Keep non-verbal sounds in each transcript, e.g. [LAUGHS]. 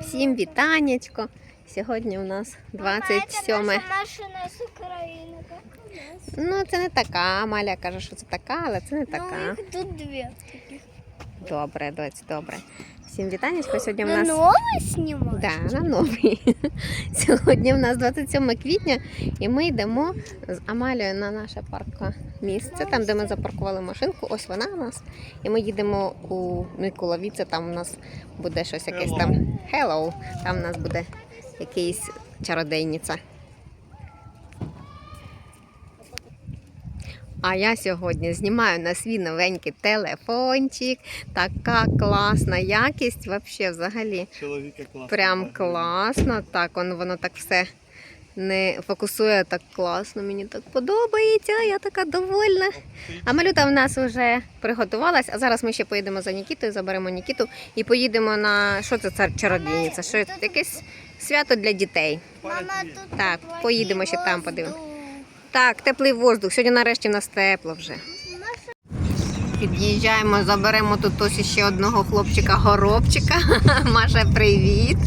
Всім вітанечко. Сьогодні у нас 27. Наша машина з України, так. Ну, це не така. Маля каже, що це така, але це не Ну, така. їх тут дві. Добре, доць, добре. Всім вітанечко. Сьогодні у На нас. новий знімаєш? Да, на новий. [LAUGHS] Сьогодні в нас 27 квітня, і ми йдемо з Амалією на наше паркове місце, там, де ми запаркували машинку. Ось вона у нас. І ми їдемо у Миколовіце, там у нас буде щось якесь там Hello. Там у нас буде якийсь чародейниця. А я сьогодні знімаю на свій новенький телефончик. Така класна якість, вообще взагалі. Чоловіка класно. Прям класно. Так, воно, воно так все не фокусує так класно. Мені так подобається. Я така довольна. А малюта в нас вже приготувалась, а зараз ми ще поїдемо за Нікітою, заберемо Нікіту і поїдемо на що це цар чародійниця? Що якесь свято для дітей. Мама, тут Так, поїдемо ще там воздух. Так, теплий воздух. Сьогодні нарешті в нас тепло вже. Під'їжджаємо, заберемо тут ось ще одного хлопчика-горобчика. [LAUGHS] Маша, привіт.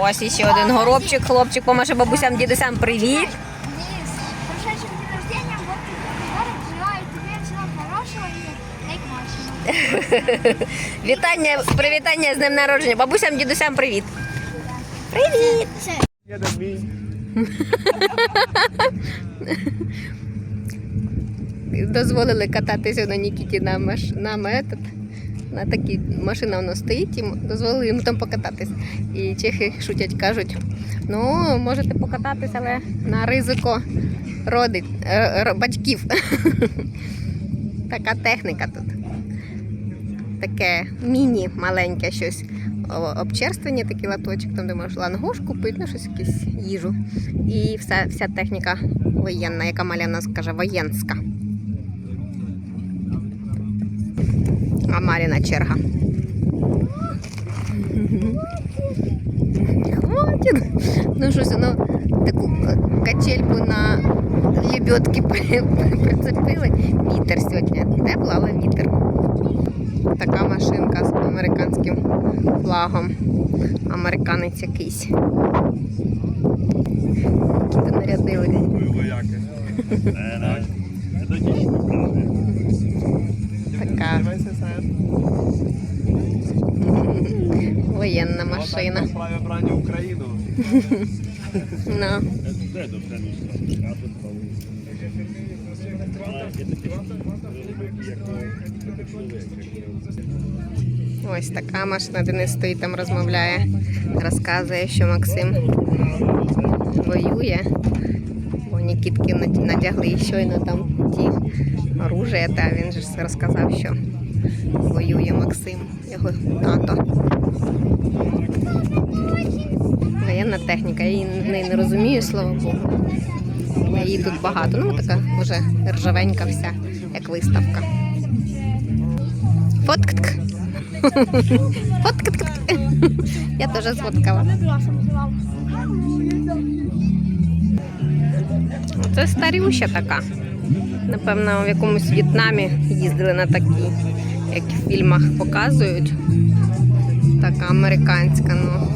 Ось іще один горобчик, хлопчик помаше бабусям, дідусям привіт. [LAUGHS] Вітання, привітання з днем народження. Бабусям, дідусям привіт. Привіт! [LAUGHS] Дозволили кататися на Нікіті на, маш... на метод. На такій машина воно стоїть, і дозволили йому там покататись. І чехи шутять, кажуть, ну, можете покататись, але на ризико родить, ро- батьків. [LAUGHS] така техніка тут. Таке міні маленьке щось. Обчерствання, такий латочок, там де можеш лангош купити, ну щось якусь їжу. І вся, вся техніка воєнна, яка Маля в нас каже, воєнська. А Маріна черга. Хватит. Ну щось воно таку е, качельку на лебедки прицепили. Вітер сьогодні. Тепло, але вітер. Така машинка американським флагом. Американець якийсь. Які нарядили. Вояки. На. Це. Така воєнна машина. Україну. Ну. Тут Ось така машина, Денис стоїть там розмовляє, розказує, що Максим воює. Бо Нікітки над- надягли щойно там ті оружия, та він же розказав, що воює Максим, його тато. Воєнна техніка, я її не розумію, слава Богу. Її тут багато. Ну, така вже ржавенька вся, як виставка. Фоткатк. Я теж сфоткала. Це старюща така. Напевно, в якомусь В'єтнамі їздили на такі, як в фільмах показують. Така американська, ну.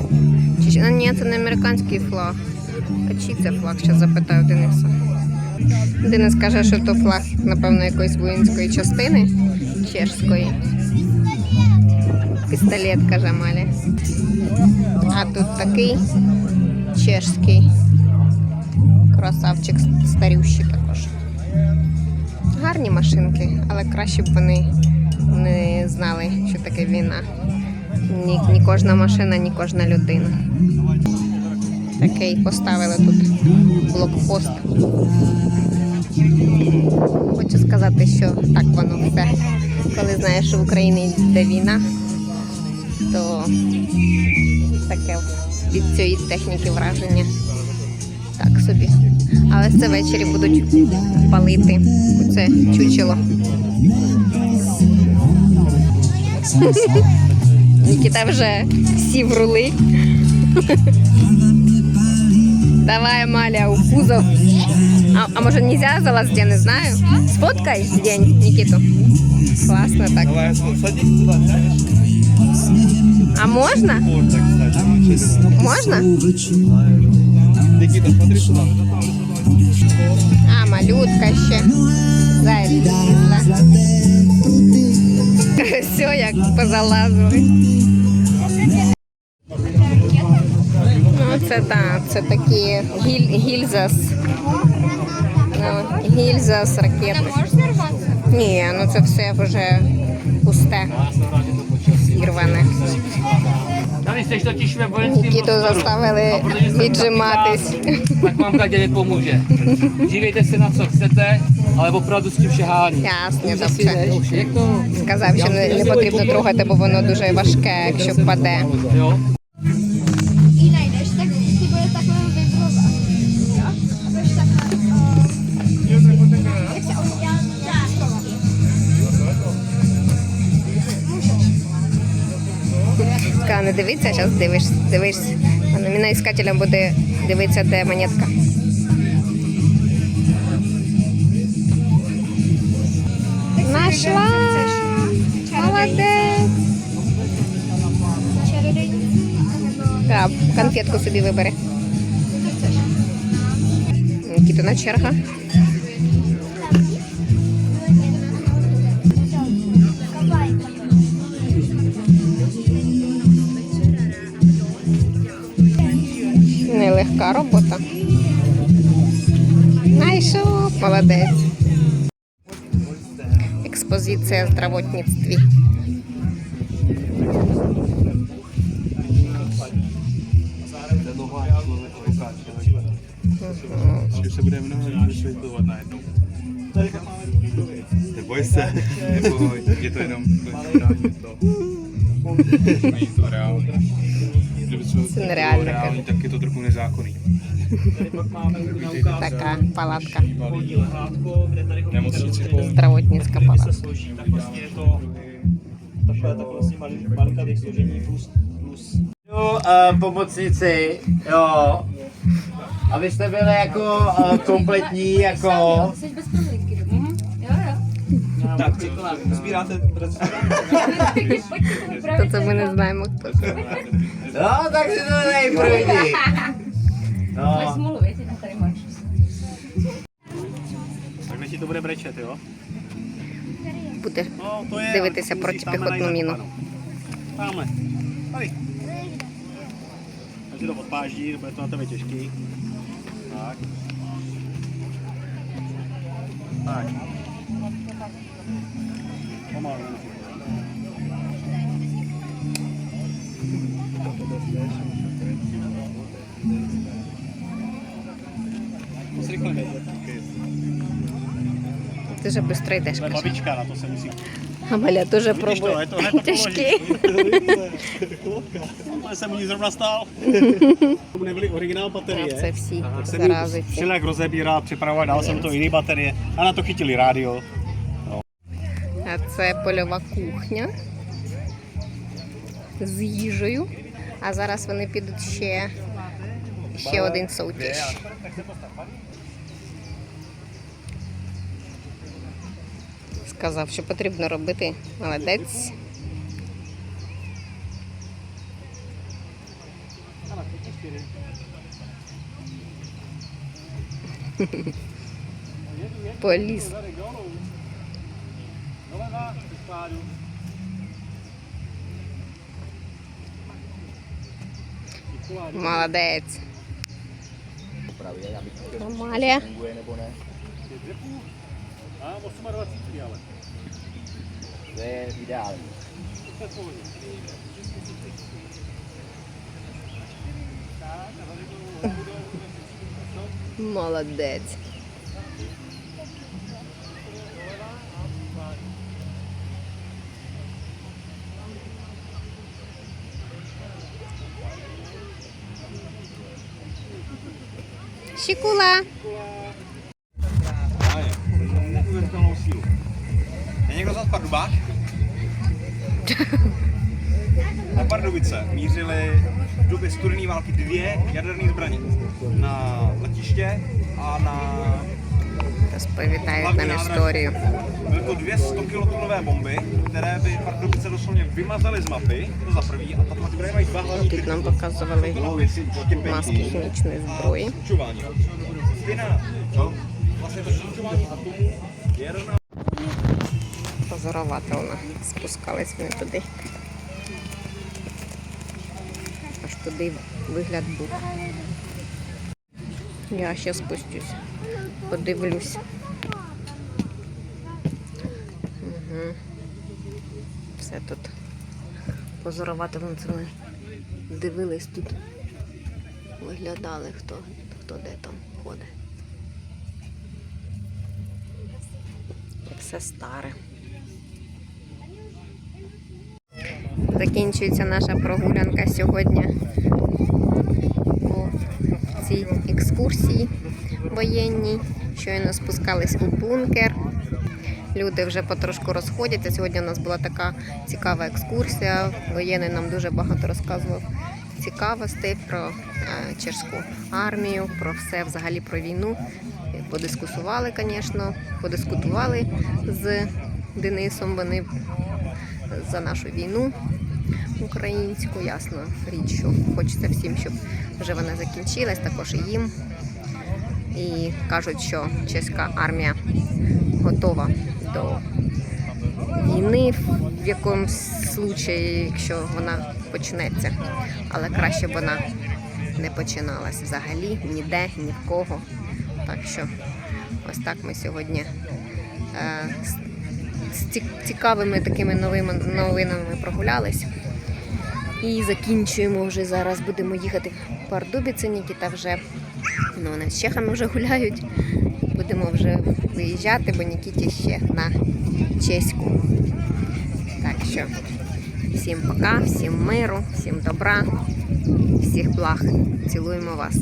Чи, а, ні, це не американський флаг. А чий це флаг? Ще запитаю Дениса. Денис каже, що то флаг, напевно, якоїсь воїнської частини чешської. Пістолет, каже. А тут такий чешський красавчик старющий також. Гарні машинки, але краще б вони не знали, що таке війна. Ні, ні кожна машина, ні кожна людина. Такий поставили тут блокпост. Хочу сказати, що так воно все. Коли знаєш, що в Україні йде війна, то таке від цієї техніки враження так собі. Але це ввечері будуть палити це чучело. Нікіта вже сів рули. Давай, Маля, у кузов. А, а може нельзя залазить, я не знаю. Сфоткай день Нікіту. Класно так. Давай, садись туди, сядеш. Можна? Можна? Никита, смотри сюда. А, малютка ще. [LAUGHS] Все, як позалазили. Ну, це так, це такі гіль, гільзас. Ну, гільзас ракети. Можеш зірватися? Ні, ну це все вже пусте. Ve vojenském Нікіту заставили віджиматись. kapitán, Tak vám Kadě nepomůže. Dívejte se na co chcete, ale opravdu s tím šehání. Ясно, добре. Сказав, що не, не потрібно трогати, бо воно дуже важке, якщо впаде. Не дивиться, зараз дивиш, дивишся. А на міноіскателем буде дивитися, де монетка. Нашла! Молодець! Так, конфетку собі вибери. Нікітина черга. Нелегка робота. Найшов, молодець. Експозиція в здравотництві. Že se bude mnohem vysvětlovat najednou. něco Jsem nereálně tak je to trochu nezákonný. Taká palátka. Zdravotnická palátka. Tak je to vlastně. No, pomocnici, jo. Abyste byli jako eh, kompletní, jako... tak příklad, sbíráte То це ми не знаємо, хто це. No, tak si to nejprve. No, Takhle ti to bude brečet, jo? Буде No, to je... дивитися musíš tamhle протипіхотну najít міну. zakopanou. Tamhle. Tady. Takže to odpáždí, bude to na tebe těžký. Tak. Tak. Pomalu. Moc rychle nejde. Ти же швидко йдеш. To je каже. babička, na to se musí Амаля теж Vidíš to, пробує. je to [LAUGHS] hned to Тяжкий. [LAUGHS] To jsem mi zrovna stál. To nebyly originál Це baterie. всі Tak jsem зарази. ji ці. všelijak rozebíral, připravoval, dal jsem to jiný baterie a na to chytili rádio. Це польова кухня з їжею. А зараз вони підуть ще, ще один соутіш. Сказав, що потрібно робити. Молодець. Поліз. Молодець. Амалія. A 28 ale. to je ideální. Молодець. Sílu. Je někdo zas Pardubák? Na Pardubice mířili v době studené války dvě jaderné zbraně. Na letiště a na Розповідають нам історію. 100 bomby, které by Pardubice doslovně vymazaly z mapy, to za prvý, a ta pak které mají dva hlavní Тут нам показували маски хімічної зброї. Vlastně to slučování atomů je rovná Позорувати вона. Спускались ми туди. Аж туди вигляд був. Я ще спустюсь. Подивлюсь. Угу. Все тут. Позорувати вон це дивились тут. Виглядали, хто, хто де там ходить. Все старе. Закінчується наша прогулянка сьогодні по цій екскурсії воєнній. Щойно спускались у бункер. Люди вже потрошку розходяться. Сьогодні у нас була така цікава екскурсія. Воєнний нам дуже багато розказував цікавостей про е, чешську армію, про все взагалі про війну. Подискусували, звісно, подискутували з Денисом. Вони за нашу війну українську. Ясно річ, що хочеться всім, щоб вже вона закінчилась, також і їм. І кажуть, що чеська армія готова до війни в якомусь случаї, якщо вона почнеться. Але краще б вона не починалась взагалі ніде, ні в кого. Так що ось так ми сьогодні е, з цікавими такими новими новинами прогулялись. І закінчуємо вже зараз. Будемо їхати в Пардубіці, Нікіта вже ну, вони з чехами вже гуляють. Будемо вже виїжджати, бо Нікіті ще на чеську. Так що всім пока, всім миру, всім добра, всіх благ. Цілуємо вас.